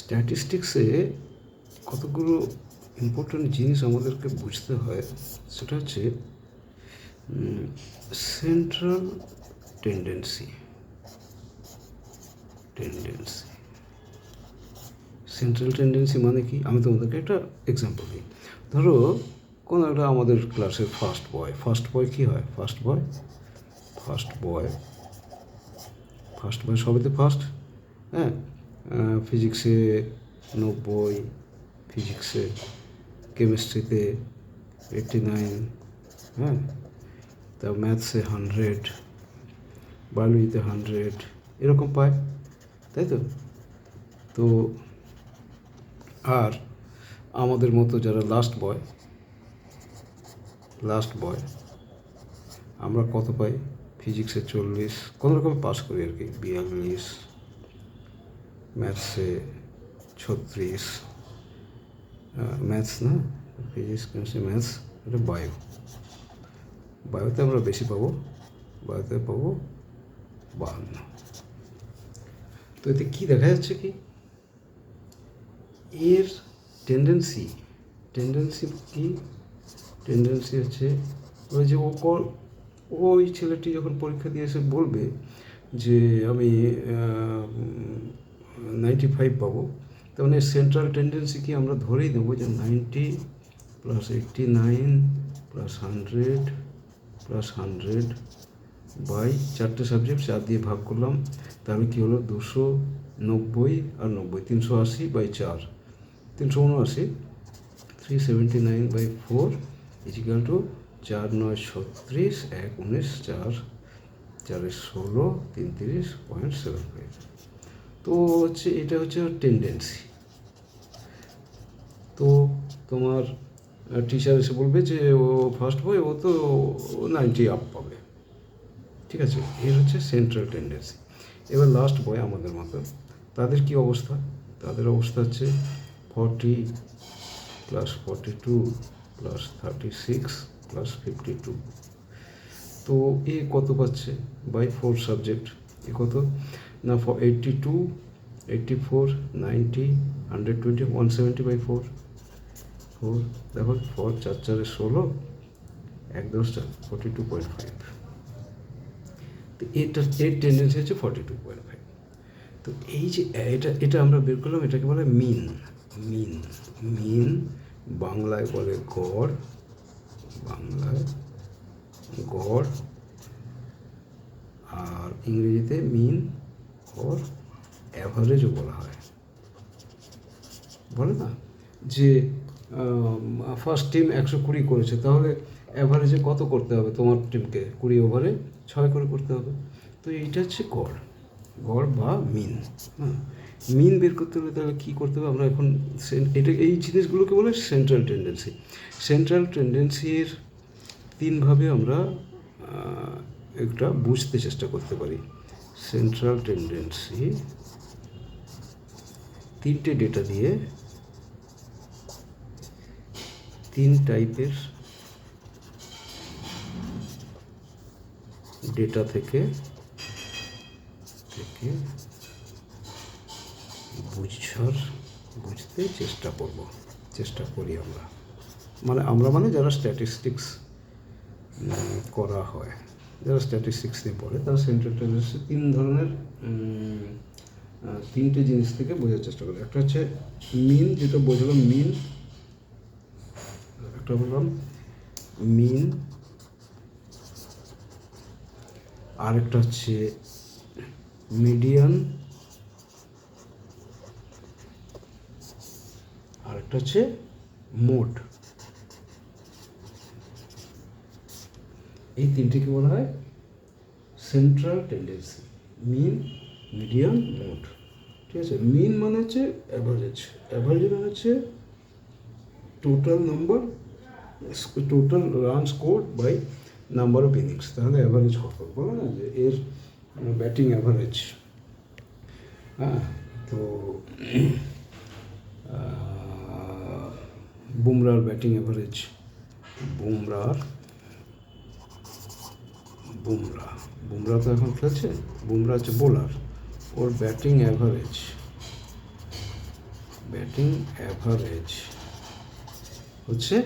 স্ট্যাটিস্টিক্সে কতগুলো ইম্পর্ট্যান্ট জিনিস আমাদেরকে বুঝতে হয়, সেটা হচ্ছে central tendency tendency central tendency মানে কি? আমি তোমাদেরকে একটা এক্সাম্পল দিই। ধরো, কোনো একটা আমাদের ক্লাসের ফার্স্ট বয় ফার্স্ট বয় কী হয়? First boy first boy first boy সবেতে first হ্যাঁ? ফিজিক্সে নব্বই ফিজিক্সে কেমিস্ট্রিতে এইটটি নাইন হ্যাঁ? তা ম্যাথসে হান্ড্রেড বায়োলজিতে হান্ড্রেড এরকম পায়, তাই তো? তো আর আমাদের মতো যারা লাস্ট বয় লাস্ট বয় আমরা কত পাই? ফিজিক্সে চল্লিশ, কোনো রকমে পাস করি আর কি, বিয়াল্লিশ ম্যাথসে ছত্রিশ। ম্যাথস না? ফিজিক্স কেমিস্ট্রি ম্যাথস এটা বায়ো বায়োতে আমরা বেশি পাবো বায়োতে পাবো বাহান্ন। তো এতে কী দেখা যাচ্ছে কি? এর টেন্ডেন্সি টেন্ডেন্সি কি? টেন্ডেন্সি হচ্ছে ওই যে ও ওই ছেলেটি যখন পরীক্ষা দিয়ে এসে বলবে যে আমি নাইনটি ফাইভ পাবো। তার মানে সেন্ট্রাল টেন্ডেন্সি কি আমরা ধরেই দেবো যে ninety plus eighty nine plus hundred plus hundred by চারটে সাবজেক্ট চার দিয়ে ভাগ করলাম। তাহলে কী হলো? দুশো নব্বই আর নব্বই। তিনশো আশি বাই চার। তিনশো উনআশি। Three seventy nine by four is equal to চার নয় ছত্রিশ, এক উনিশ, চার চারের ষোলো তিন তিরিশ পয়েন্ট সেভেন ফাইভ তো হচ্ছে, এটা হচ্ছে টেন্ডেন্সি তো তোমার টিচার এসে বলবে যে, ও ফার্স্ট বই ও তো নাইনটি আপ পাবে। ঠিক আছে? এর হচ্ছে সেন্ট্রাল টেন্ডেন্সি এবার লাস্ট বয় আমাদের মতো। তাদের কি অবস্থা? তাদের অবস্থা হচ্ছে forty plus forty two plus thirty six plus fifty two তো এ কত পাচ্ছে? বাই ফোর সাবজেক্ট এ কত? না eighty two eighty four ninety hundred twenty one seventy by four four দেখো ফোর চার চারে ষোলো এক দশটা ফর্টি টু পয়েন্ট ফাইভ তো এটা এর টেন্ডেন্সি হচ্ছে ফর্টি টু পয়েন্ট ফাইভ তো এই যে, এটা এটা আমরা বের করলাম, এটাকে বলে মিন মিন মিন বাংলায় বলে গড়, বাংলায় গড়, আর ইংরেজিতে মিন ওর অ্যাভারেজও বলা হয়। বলে না? যে ফার্স্ট টিম একশো কুড়ি করেছে, তাহলে অ্যাভারেজে কত করতে হবে তোমার টিমকে কুড়ি ওভারে ছয় করে করতে হবে। তো এইটা হচ্ছে গড়। গড় বা মিন হ্যাঁ। মিন বের করতে হলে তাহলে কী করতে হবে? আমরা এখন এটা এই জিনিসগুলোকে বলে সেন্ট্রাল টেন্ডেন্সি সেন্ট্রাল টেন্ডেন্সির তিনভাবে আমরা একটা বুঝতে চেষ্টা করতে পারি। সেন্ট্রাল টেন্ডেন্সি তিনটে ডেটা দিয়ে তিন টাইপের ডেটা থেকে থেকে বুঝার, বুঝতে চেষ্টা করব, চেষ্টা করি আমরা। মানে আমরা মানে যারা স্ট্যাটিস্টিক্স করা হয়। যারা স্ট্যাটিস্টিক্স নিয়ে পড়ে তারা সেন্ট্রাল টেন্ডেন্সি তিন ধরনের তিনটে জিনিস থেকে বোঝার চেষ্টা করে। একটা হচ্ছে মিন যেটা বোঝালাম মিন একটা বললাম মিন আরেকটা হচ্ছে মিডিয়ান আরেকটা হচ্ছে মোড এই তিনটিকে বলা হয়? Central tendency mean medium mode ঠিক আছে? মিন মানে হচ্ছে অ্যাভারেজ অ্যাভারেজ মানে হচ্ছে total number total run score by number of innings তাহলে অ্যাভারেজ কত? বলো না যে এর ব্যাটিং অ্যাভারেজ হ্যাঁ তো বুমরার ব্যাটিং অ্যাভারেজ বুমরার বুমরা। বুমরা তো এখন খেলছে? বুমরা হচ্ছে বোলার ওর ব্যাটিং অ্যাভারেজ ব্যাটিং অ্যাভারেজ হচ্ছে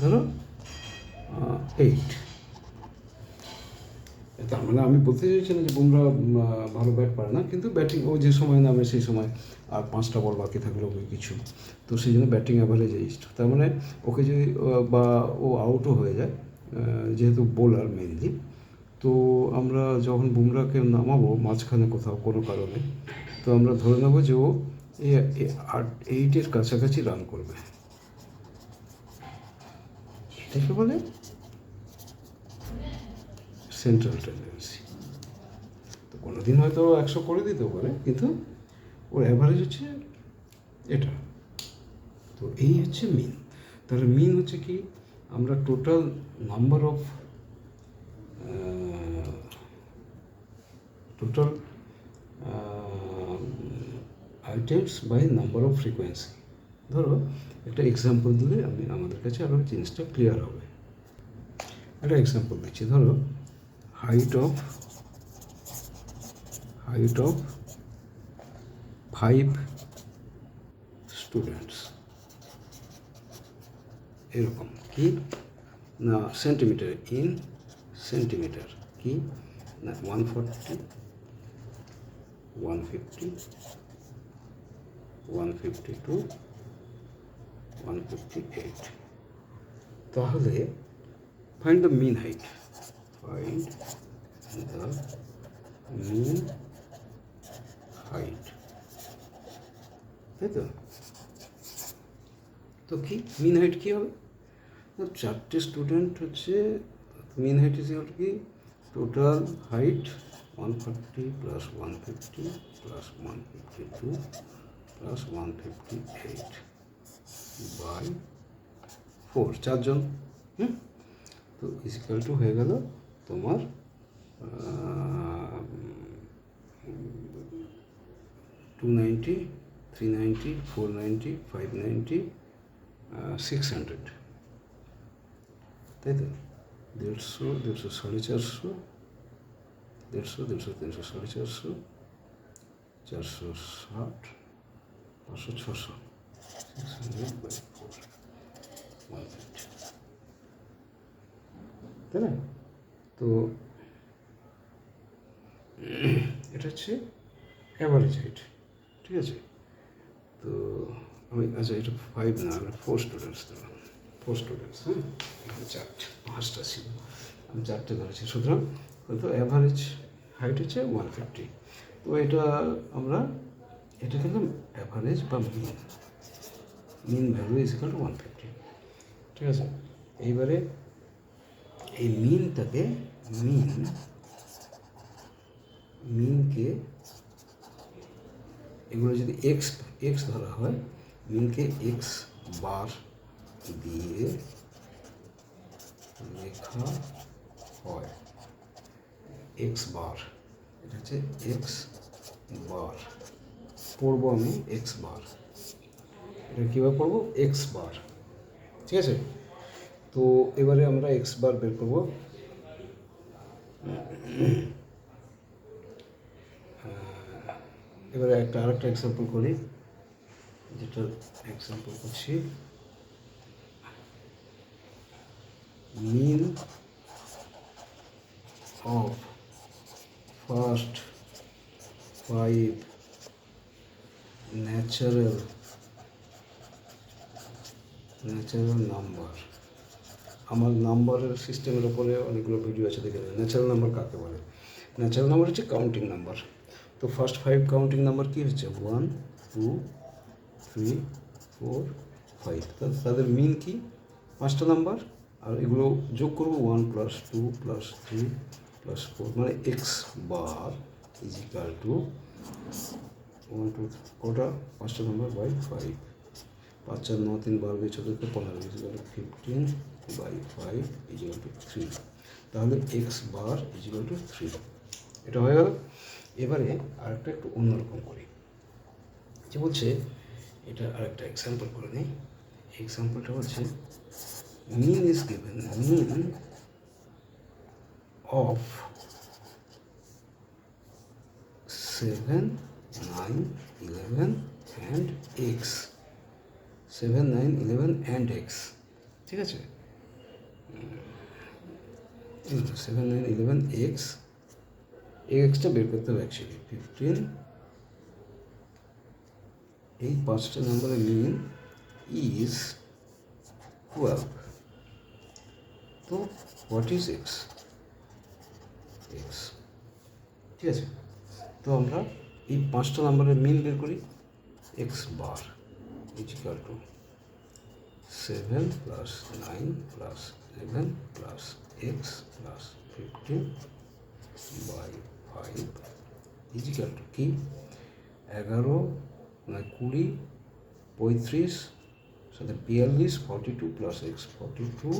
ধরো এইট তার মানে আমি বলতে চাইছি না যে বুমরা ভালো ব্যাট পারে না কিন্তু ব্যাটিং ও যে সময় নামে সেই সময় আর পাঁচটা বল বাকি থাকল ওকে কিছু। তো সেই জন্য ব্যাটিং অ্যাভারেজ এইট তার মানে ওকে যদি বা ও আউটও হয়ে যায় যেহেতু বোলার মেনলি তো আমরা যখন বুমরাকে নামাবো মাঝখানে কোথাও কোনো কারণে, তো আমরা ধরে নেব যে ও আট এইটের কাছাকাছি রান করবে। এটাকে বলে সেন্ট্রাল টেন্ডেন্সি তো কোনো দিন হয়তো একশো করে দিতে পারে, কিন্তু ওর অ্যাভারেজ হচ্ছে এটা। তো এই হচ্ছে মিন তাহলে মিন হচ্ছে কি, আমরা total number of total items by number of frequency ধরো একটা এক্সাম্পল দিলে আমি আমাদের কাছে আরও জিনিসটা ক্লিয়ার হবে একটা এক্সাম্পল দিচ্ছি ধরো height of height of five students এরকম কি না সেন্টিমিটার ইন সেন্টিমিটার কি না one forty one fifty one fifty two one fifty eight তাহলে find the mean height find the mean height তাই তো? তো কি? মিন হাইট কী হবে? চারটে স্টুডেন্ট হচ্ছে মিন হাইট ইজ কি? Total height one forty plus one fifty plus one fifty two plus one fifty eight by four চারজন। হুম? তো ইজিক্যাল টু হয়ে গেল তোমার to ninety three ninety four ninety five ninety six hundred তাই তো? দেড়শো দেড়শো সাড়ে চারশো, দেড়শো দেড়শো, তিনশো সাড়ে চারশো চারশো ষাট, পাঁচশো ছশো। তাই না? তো এটা হচ্ছে অ্যাভারেজ হাইট ঠিক আছে? তো আমি আচ্ছা এটা ফাইভ না ফোর স্টুডেন্টস দিলাম ফোর স্টুডেন্টস হ্যাঁ চারটে পাঁচটা ছিল আমি চারটে ধরেছি। সুতরাং তো অ্যাভারেজ হাইট হচ্ছে ওয়ান ফিফটি তো এটা আমরা, এটা কিন্তু অ্যাভারেজ বা mean mean value is equal one fifty ঠিক আছে? এইবারে এই মিনটাকে মিন মিনকে এগুলো যদি এক্স এক্স ধরা হয় মিনকে এক্স বার দিয়ে লেখা হয়। এক্স বার এটা হচ্ছে এক্স বার পড়ব আমি। এক্স বার এটা কীভাবে পড়ব? এক্স বার ঠিক আছে? তো এবারে আমরা এক্স বার বের করব। এবারে একটা আরেকটা এক্সাম্পল করি। যেটা এক্সাম্পল করছি। Mean of first five natural natural number. আমার নাম্বারের সিস্টেমের ওপরে অনেকগুলো ভিডিও আছে, দেখে ন্যাচারাল নাম্বার কাকে বলে? ন্যাচারাল নাম্বার হচ্ছে কাউন্টিং নাম্বার। তো ফার্স্ট ফাইভ কাউন্টিং নাম্বার কী হচ্ছে? One two three four five তাদের মিন কি? পাঁচটা নাম্বার? আর এগুলো যোগ করব one plus two plus three plus four মানে x bar is equal to one two কটা? পাঁচটা নম্বর বাই ফাইভ পাঁচ, চার ন তিন, বারো চোদ্দোকে পনেরো fifteen by five is equal to three তাহলে x bar is equal to three এটা হয়ে গেল। এবারে আরেকটা একটু অন্যরকম করি। যে বলছে? এটা আরেকটা এক্সাম্পল করে নিই। এক্সাম্পলটা হচ্ছে mean is given mean of seven nine eleven and X seven nine eleven and X ঠিক আছে? সেভেন নাইন ইলেভেন এক্স এই এক্সটা বের করতে হবে অ্যাকচুয়ালি ফিফটিন এই পাঁচটা নাম্বারের মিন ইজ টুয়েলভ তো হোয়াট ইজ এক্স এক্স ঠিক আছে? তো আমরা এই পাঁচটা নাম্বারের মিন বের করি। X bar is equal to seven plus nine plus eleven plus x plus fifteen by five is equal to কি? এগারো মানে কুড়ি, পঁয়ত্রিশ, সাথে বিয়াল্লিশ forty two plus x forty two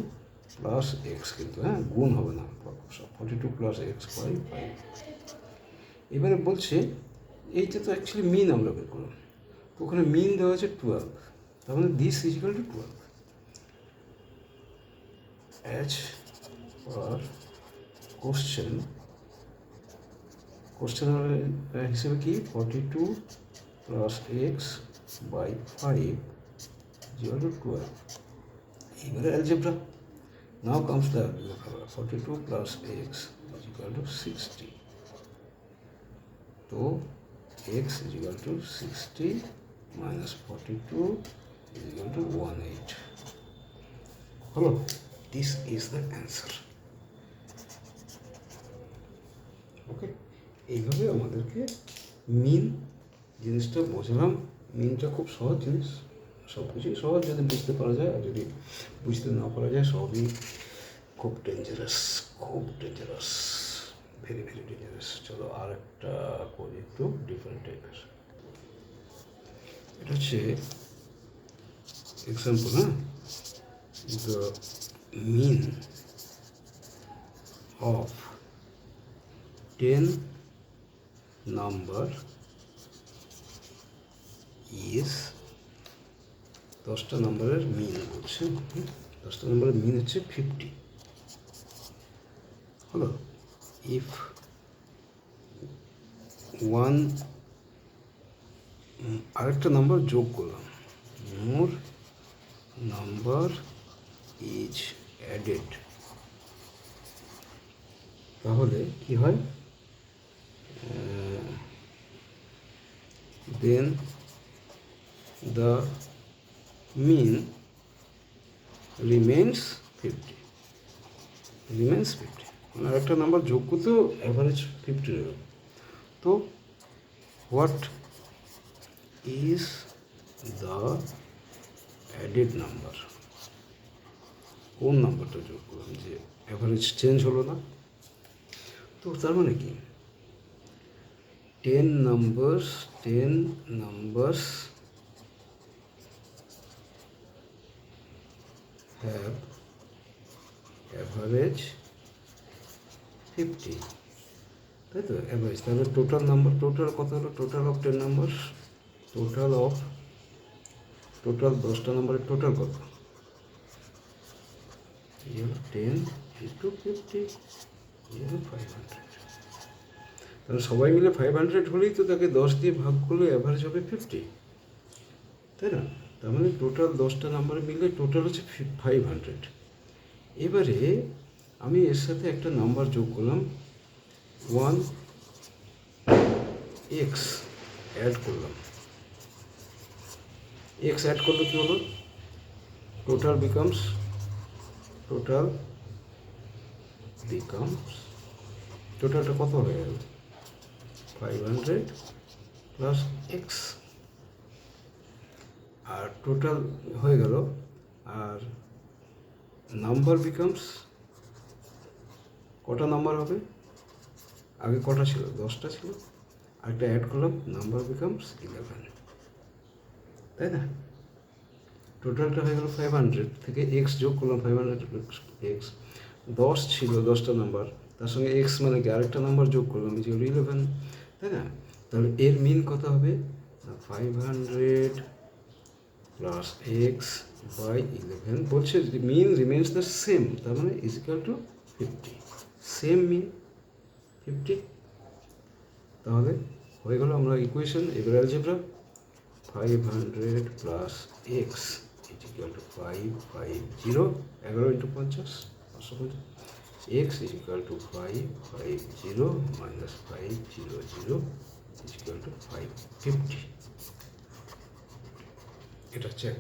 plus x কিন্তু হ্যাঁ গুণ হবে না forty two plus x by five এবারে বলছে এইটা তো অ্যাকচুয়ালি মিন আমরা বের করলাম। তো ওখানে মিন দেওয়া আছে টুয়েলভ তার মানে this is equal to twelve as per question question হিসেবে কি? Forty two plus x by five zero to twelve এবারে algebra the forty two plus x is equal to sixty তো x is equal to sixty minus forty two is equal to one eight হলো this is the answer okay এইভাবে আমাদেরকে মিন জিনিসটা বোঝালাম। মিনটা খুব সহজ জিনিস। সব কিছুই সহজ যদি বুঝতে পারা যায় আর যদি বুঝতে না পারা যায় সবই খুব ডেঞ্জারাস খুব ডেঞ্জারাস ভেরি ভেরি ডেঞ্জারাস চলো আর একটা করি একটু ডিফারেন্ট টাইপের এটা হচ্ছে এক্সাম্পল হ্যাঁ? The mean of ten number is দশটা নম্বরের মিন বলছে। দশটা নম্বরের মিন হচ্ছে ফিফটি হলো ইফ ওয়ান আরেকটা নাম্বার যোগ করলাম। মোর নাম্বার ইজ অ্যাডেড তাহলে কি হয়? দেন the mean remains 50 remains 50 মানে একটা নাম্বার যোগ করতেও অ্যাভারেজ ফিফটি রইল। তো what is the added number কোন নাম্বারটা যোগ করলাম যে অ্যাভারেজ চেঞ্জ হলো না? তো তার মানে কি? Ten numbers ten numbers have average fifty তাই তো? অ্যাভারেজ তাহলে টোটাল নাম্বার টোটাল কত হলো? Total of ten number total of total দশটা নাম্বারের টোটাল কত? Ten into fifty five hundred তাহলে সবাই মিলে ফাইভ হান্ড্রেড হলেই তো তাকে দশ দিয়ে ভাগ করলে অ্যাভারেজ হবে ফিফটি তাই না? তার মানে টোটাল দশটা নাম্বারে মিলে টোটাল হচ্ছে ফাইভ হান্ড্রেড এবারে আমি এর সাথে একটা নাম্বার যোগ করলাম। ওয়ান এক্স অ্যাড করলাম। এক্স অ্যাড করলে কী হলো? টোটাল বিকামস টোটাল বিকামস টোটালটা কত হয়ে গেল? ফাইভ হান্ড্রেড প্লাস এক্স আর টোটাল হয়ে গেল। আর নাম্বার বিকামস কটা নাম্বার হবে? আগে কটা ছিল? দশটা ছিল। আরেকটা অ্যাড করলাম নাম্বার বিকামস ইলেভেন তাই না? টোটালটা হয়ে গেল ফাইভ হান্ড্রেড থেকে এক্স যোগ করলাম ফাইভ হান্ড্রেড এক্স দশ ছিল, দশটা নাম্বার তার সঙ্গে এক্স মানে কি? আরেকটা নাম্বার যোগ করলাম যে ইলেভেন তাই না? তাহলে এর মিন কত হবে? Five hundred plus x by eleven বলছে মিন রিমেন্স দ্য সেম তার মানে is equal to fifty same mean fifty তাহলে হয়ে গেল আমরা ইকুয়েশন এবার algebra five hundred plus x equal to five five zero এগারো ইন্টু পঞ্চাশ, পাঁচশো পঞ্চাশ। X is equal to five five zero minus five zero zero is equal to five fifty এটা হচ্ছে এক